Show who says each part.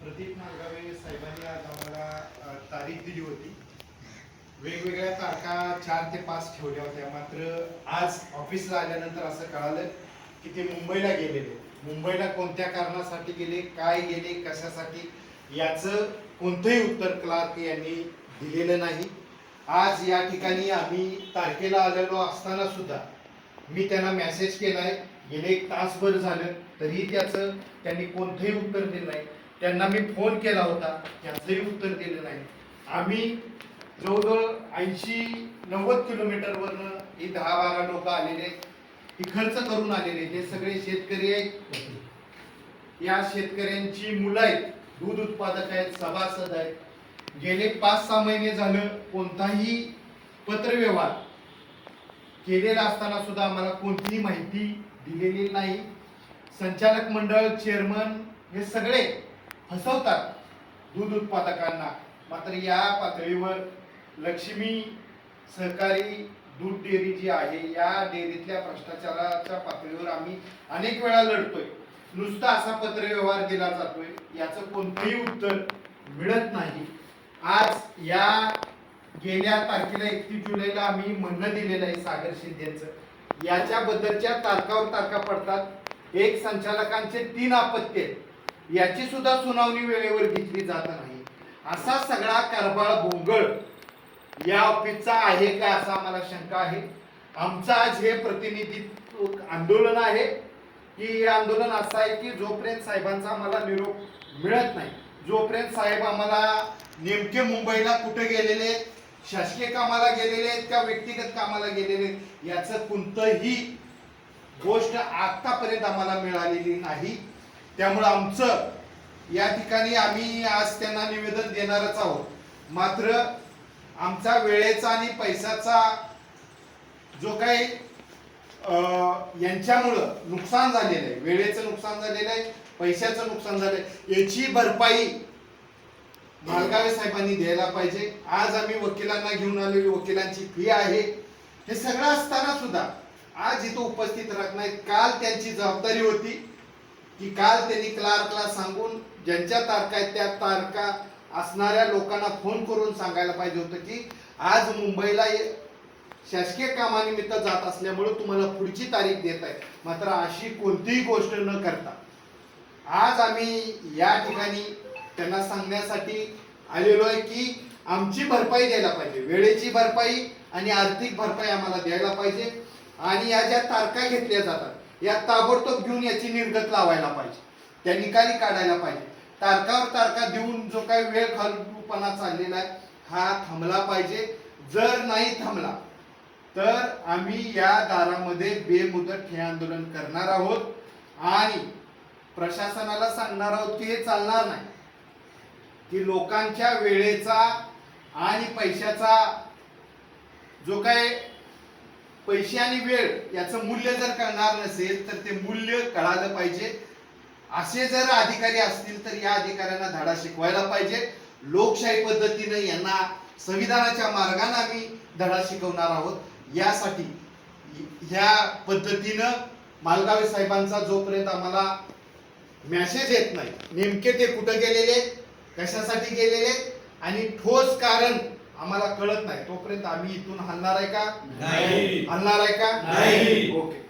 Speaker 1: प्रदीप नागावे साहेबांनी आज आम्हाला तारीख दिली होती. वेगवेगळ्या तारखा चार ते पाच ठेवल्या होत्या. मात्र आज ऑफिसला आल्यानंतर असं कळालं की ते मुंबईला गेलेले. मुंबईला कोणत्या कारणासाठी गेले काय गेले कशासाठी? याचं कोणतंही उत्तर क्लार्क यांनी दिलेलं नाही. आज या ठिकाणी आम्ही तारखेला आलेलो असताना सुद्धा मी त्यांना मेसेज केला आहे गेले एक तासभर झालं तरी त्याचं त्यांनी कोणतंही उत्तर दिलं नाही. त्यांना मी फोन केला होता त्याचंही उत्तर दिलं नाही. आम्ही जवळजवळ ऐंशी नव्वद किलोमीटरवरनं ही दहा बारा लोक आलेले ही खर्च करून आलेले हे सगळे शेतकरी आहेत. या शेतकऱ्यांची मुलं आहेत दूध उत्पादक आहेत सभासद आहेत. गेले पाच सहा महिने झालं कोणताही पत्रव्यवहार केलेला असताना सुद्धा आम्हाला कोणतीही माहिती दिलेली नाही. संचालक मंडळ चेअरमन हे सगळे फसवतात दूध उत्पादकांना. मात्र या पातळीवर लक्ष्मी सहकारी दूध डेअरी जी आहे या डेअरीतल्या भ्रष्टाचाराच्या पातळीवर आम्ही अनेक वेळा लढतोय. नुसता असा पत्रव्यवहार दिला जातोय याचं कोणतंही उत्तर मिळत नाही. आज या गेल्या तारखेला एकतीस जुलैला आम्ही म्हणणं दिलेलं आहे सागर शिंदेचं. याच्याबद्दलच्या तारखावर तारखा पडतात. एक संचालकांचे तीन अपत्य आहेत. याची सुद्धा सुनावणी वेळेवर घेतली जात नाही. असा सगळा कारभार भोंगळ या ऑफिसचा आहे का असा आम्हाला शंका आहे. आमचं आज हे प्रतिनिधित्व आंदोलन आहे. की हे आंदोलन असं आहे की जोपर्यंत साहेबांचा आम्हाला निरोप मिळत नाही जोपर्यंत साहेब आम्हाला नेमके मुंबईला कुठे गेलेले आहेत, शासकीय कामाला गेलेले आहेत का व्यक्तिगत कामाला गेलेले आहेत, याचं कोणतंही गोष्ट आत्तापर्यंत आम्हाला मिळालेली नाही. त्यामुळं आमचं या ठिकाणी आम्ही आज त्यांना निवेदन देणारच आहोत. मात्र आमचा वेळेचा आणि पैशाचा जो काही यांच्यामुळं नुकसान झालेलं आहे वेळेचं नुकसान झालेलं आहे पैशाचं नुकसान झालं आहे याची भरपाई मालगावे साहेबांनी द्यायला पाहिजे. आज आम्ही वकिलांना घेऊन आलेली वकिलांची फी आहे. हे सगळं असताना सुद्धा आज इथं उपस्थित राहत नाहीत. काल त्यांची जबाबदारी होती. की काल त्यांनी क्लार्कला सांगून ज्यांच्या तारखा आहेत त्या तारखा असणाऱ्या लोकांना फोन करून सांगायला पाहिजे होतं की आज मुंबईला शासकीय कामानिमित्त जात असल्यामुळे तुम्हाला पुढची तारीख देत आहे मात्र अशी कोणतीही गोष्ट न करता आज आम्ही या ठिकाणी त्यांना सांगण्यासाठी आलेलो आहे की आमची भरपाई द्यायला पाहिजे. वेळेची भरपाई आणि आर्थिक भरपाई आम्हाला द्यायला पाहिजे. आणि या ज्या तारखा घेतल्या जातात या ताबडतोब घेऊन याची निर्गत लावायला पाहिजे. त्या निकाली काढायला पाहिजे. तारकावर तारखा देऊन जो काही वेळ खलपणा चाललेला आहे हा थांबला पाहिजे. जर नाही थांबला तर आम्ही या दारामध्ये बेमुदत हे आंदोलन करणार आहोत आणि प्रशासनाला सांगणार आहोत की हे चालणार नाही. की लोकांच्या वेळेचा आणि पैशाचा जो काही पैसे आणि वेळ याचं मूल्य जर कळणार नसेल तर ते मूल्य कळालं पाहिजे. असे जर अधिकारी असतील तर या अधिकाऱ्यांना धडा शिकवायला पाहिजे. लोकशाही पद्धतीनं यांना संविधानाच्या मार्गाने आम्ही धडा शिकवणार आहोत. यासाठी ह्या पद्धतीनं मालगावे साहेबांचा जोपर्यंत आम्हाला मॅसेज येत नाही नेमके ते कुठं गेलेले कशासाठी गेलेले आणि ठोस कारण आम्हाला कळत नाही तोपर्यंत आम्ही इथून हलणार आहे का
Speaker 2: नाही.
Speaker 1: हलणार आहे का
Speaker 2: नाही.
Speaker 1: ओके